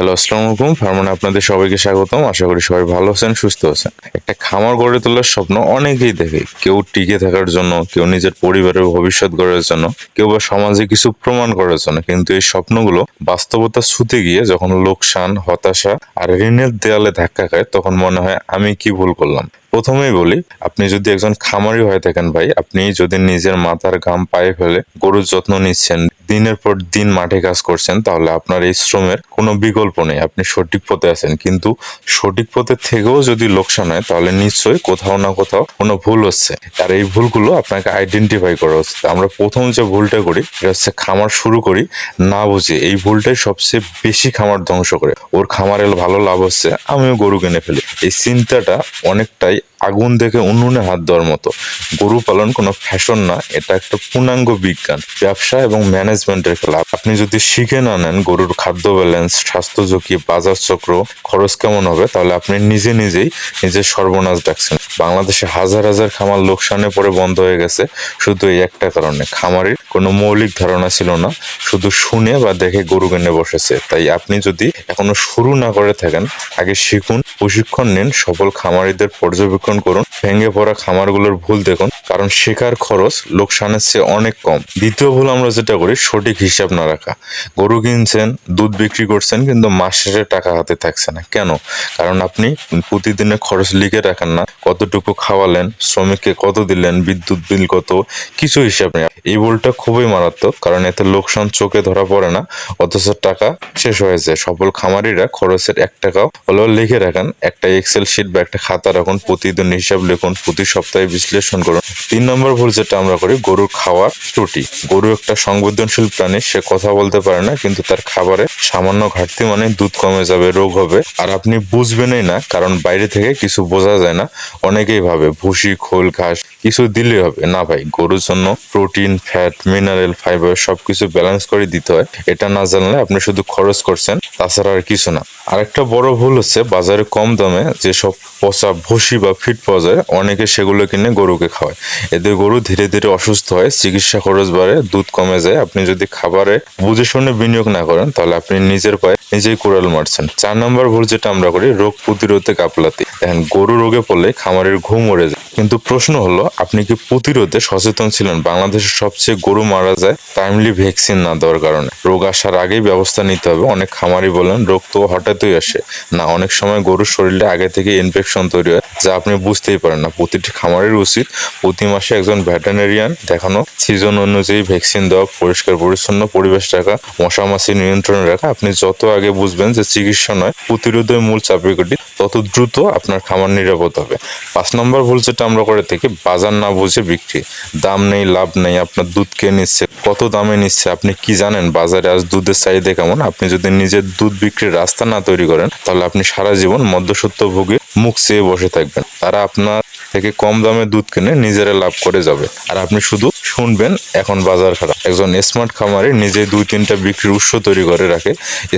Hello, আসসালামু আলাইকুম। ফার্মানে আপনাদের সবাইকে স্বাগতম। আশা করি সবাই ভালো আছেন, সুস্থ আছেন। একটা খামার গড়ে তোলার স্বপ্ন অনেকেই দেখে। কেউ টিকে থাকার জন্য, কেউ নিজের পরিবারের ভবিষ্যৎ গড়ার জন্য, কেউ বা সমাজে কিছু প্রমাণ করার জন্য। কিন্তু এই স্বপ্নগুলো বাস্তবতা ছুতে গিয়ে যখন লোকসান, হতাশা আর ঋণের দেয়ালে ধাক্কা খায়, তখন মনে হয়, আমি কি ভুল করলাম? প্রথমেই বলি, আপনি যদি একজন খামারি হয়ে থাকেন ভাই, আপনি যদি নিজের মাথার ঘাম পায়ে ফেলে গরুর যত্ন নিচ্ছেন, দিনের পর দিন মাঠে কাজ করছেন, তাহলে আপনার এই শ্রমের কোনো বিকল্প নেই, আপনি সঠিক পথে আছেন। কিন্তু সঠিক পথে থেকেও যদি লোকসান হয়, তাহলে নিশ্চয়ই কোথাও না কোথাও কোনো ভুল হচ্ছে। আর এই ভুলগুলো আপনাকে আইডেন্টিফাই করা হচ্ছে। আমরা প্রথম যে ভুলটা করি এটা হচ্ছে খামার শুরু করি, না বুঝে এই ভুলটাই সবচেয়ে বেশি খামার ধ্বংস করে। ওর খামারে ভালো লাভ হচ্ছে, আমিও গরু কিনে ফেলি। এই চিন্তাটা অনেকটাই আগুন দেখে উনুনে হাত দেওয়ার মতো। গরু পালন কোনো ফ্যাশন না, এটা একটা পূর্ণাঙ্গ বিজ্ঞান, ব্যবসা এবং ম্যানেজমেন্টের খেলা। আপনি যদি শিখে না নেন গরুর খাদ্য ব্যালেন্স স্বাস্থ্য ঝুঁকি, বাজার চক্র, খরচ কেমন হবে, তাহলে আপনি নিজে নিজেই নিজের সর্বনাশ ডাকছেন বাংলাদেশে হাজার হাজার খামার লোকসানে পরে বন্ধ হয়ে গেছে, শুধু এই একটা কারণে। খামারের কোনো মৌলিক ধারণা ছিল না, শুধু শুনে বা দেখে গরু কিনে বসেছে। তাই আপনি যদি এখনও শুরু না করে থাকেন, আগে শিখুন, প্রশিক্ষণ নিন, সফল খামারিদের পর্যবেক্ষণ করুন, ভেঙে পড়া খামারগুলোর ভুল দেখুন, কারণ শেখার খরচ লোকসানের চেয়ে অনেক কম। দ্বিতীয় ভুল আমরা যেটা করি, সঠিক হিসাব না রাখা। গরু কিনছেন, দুধ বিক্রি করছেন, কিন্তু মাস শেষে টাকা হাতে থাকছে না। কেন? কারণ আপনি প্রতিদিনের খরচ লিখে রাখেন না, কতটুকু খাওয়ালেন, শ্রমিককে কত দিলেন, বিদ্যুৎ বিল কত, কিছু হিসাব নেই। এই ভুলটা খুবই মারাত্মক, কারণ এতে লোকসান চোখে ধরা পড়ে না, অথচ টাকা শেষ হয়ে যায়। সফল খামারিরা খরচের এক টাকাও হলেও লিখে রাখেন, একটা এক্সেল শিট বা একটা খাতা রাখুন, প্রতিদিন হিসাব লিখুন, প্রতি সপ্তাহে বিশ্লেষণ করুন। তিন নম্বর ভুল যেটা আমরা করি, গরুর খাওয়ার ত্রুটি। গরু একটা সংবেদনশীল প্রাণী, সে কথা বলতে পারে না, কিন্তু তার খাবারে সামান্য ঘাটতি মানে দুধ কমে যাবে, রোগ হবে। আর আপনি বুঝবেনই না, কারণ বাইরে থেকে কিছু বোঝা যায় না, অনেকেই ভাবে ভুসি, খোল, ঘাস কিছু দিলে হবে। না ভাই, গরুর জন্য প্রোটিন ফ্যাট মিনারেল ফাইবার সবকিছু ব্যালেন্স করে দিতে হয়। এটা না জানলে আপনি শুধু খরচ করছেন, তাছাড়া আর কিছু না। আরেকটা বড় ভুল হচ্ছে, বাজারে কম দামে যেসব পচা ভুসি বা ফিট পাওয়া যায়, অনেকে সেগুলো কিনে গরুকে খাওয়ায়। এতে গরু ধীরে ধীরে অসুস্থ হয়, চিকিৎসা খরচ বাড়ে, দুধ কমে যায়। আপনি যদি খাবারে বুঝে শুনে বিনিয়োগ না করেন, তাহলে আপনি নিজের পায়ে নিজেই কোড়াল মারছেন। চার নম্বর ভুল যেটা আমরা করি, রোগ প্রতিরোধে গাফলাতি দেখেন, গরু রোগে পড়লে খামারের ঘুম মরে যায়। কিন্তু প্রশ্ন হলো, আপনি কি প্রতিরোধে সচেতন ছিলেন? বাংলাদেশের সবচেয়ে গরু মারা যায় টাইমলি ভ্যাকসিন না দেওয়ার কারণে। রোগ আসার আগেই ব্যবস্থা নিতে হবে। অনেক খামারি বলেন, রোগ তো হঠাৎই আসে। না, অনেক সময় গরুর শরীরে আগে থেকে ইনফেকশন তৈরি হয়। যা আপনি বুঝতেই পারেন না। প্রতিটি খামারের উচিত প্রতি মাসে একজন ভেটেরিনারিয়ান দেখানো। সিজন অনুযায়ী ভ্যাকসিন দেওয়া, পরিষ্কার পরিচ্ছন্ন পরিবেশ রাখা মশা মাছি নিয়ন্ত্রণে রাখা। আপনি যত আগে বুঝবেন যে চিকিৎসা নয়, প্রতিরোধের মূল চাবিকাঠি তত দ্রুত আপনার খামার নিরাপদ হবে। পাঁচ নম্বর ভুল যেটা আমরা করে থাকি, বাজার না বুঝে বিক্রি। দাম নেই, লাভ নেই, আপনার দুধ কে নিচ্ছে, কত দামে নিচ্ছে, আপনি কি জানেন, বাজারে আজ দুধের চাহিদা কেমন? আপনি যদি নিজের দুধ বিক্রির রাস্তা না তৈরি করেন, তাহলে আপনি সারা জীবন মধ্যসত্ত্ব ভোগে মুখ চেয়ে বসে থাকবেন। তারা আপনার থেকে কম দামে দুধ কিনে নিজেরা লাভ করে যাবে। আর আপনি শুধু শুনবেন এখন বাজার খারাপ একজন স্মার্ট খামারে নিজে দুই তিনটা বিক্রির উৎস তৈরি করে রাখে।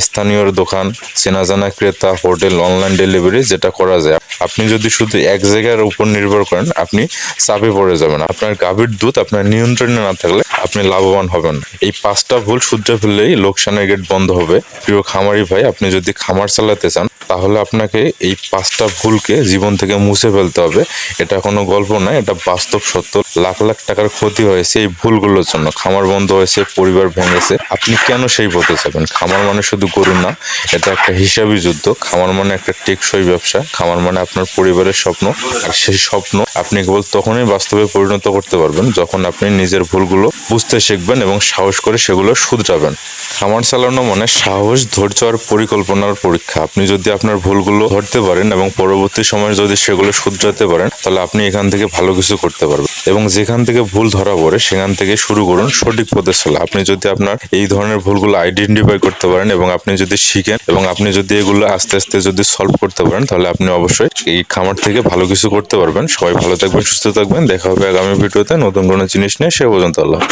স্থানীয় দোকান চেনা জানা ক্রেতা, হোটেল অনলাইন ডেলিভারি যেটা করা যায়। আপনি যদি শুধু এক জায়গার উপর নির্ভর করেন, আপনি চাপে পড়ে যাবেন। আপনার গাভীর দুধ আপনার নিয়ন্ত্রণে না থাকলে আপনি লাভবান হবেন। এই পাঁচটা ভুল শুধরে ফেললেই লোকসানের গেট বন্ধ হবে। প্রিয় খামারি ভাই, আপনি যদি খামার চালাতে চান, তাহলে আপনাকে এই পাঁচটা ভুলকে জীবন থেকে মুছে ফেলতে হবে। এটা কোনো গল্প নয় এটা বাস্তব সত্য। লাখ লাখ টাকার ক্ষতি হয়েছে এই ভুলগুলোর জন্য। খামার বন্ধ হয়েছে, পরিবার ভেঙেছে। আপনি কেন সেই পথে যাবেন? খামার মানে শুধু গরু না, এটা একটা হিসাবি যুদ্ধ। খামার মানে একটা টেকসই ব্যবসা। খামার মানে আপনার পরিবারের স্বপ্ন। আর সেই স্বপ্ন আপনি কেবল তখনই বাস্তবে পরিণত করতে পারবেন যখন আপনি নিজের ভুলগুলো বুঝতে শিখবেন এবং সাহস করে সেগুলো শুধরাবেন। খামার চালানো মানে সাহস, ধৈর্য আর পরিকল্পনার পরীক্ষা। আপনি যদি আপনার ভুলগুলো ধরতে পারেন এবং পরবর্তী সময়ে যদি সেগুলো শুধরাতে পারেন, তাহলে আপনি এখান থেকে ভালো কিছু করতে পারবেন। এবং যেখান থেকে ভুল ধরা পড়ে, সেখান থেকে শুরু করুন সঠিক পথে চলে। আপনি যদি আপনার এই ধরনের ভুলগুলো আইডেন্টিফাই করতে পারেন এবং আপনি যদি শিখেন এবং আপনি যদি এগুলো আস্তে আস্তে যদি সলভ করতে পারেন, তাহলে আপনি অবশ্যই এই খামার থেকে ভালো কিছু করতে পারবেন। সবাই ভালো থাকবেন, সুস্থ থাকবেন। দেখা হবে আগামী ভিডিওতে। নতুন কোনো জিনিস নিয়ে সে পর্যন্ত আল্লাহ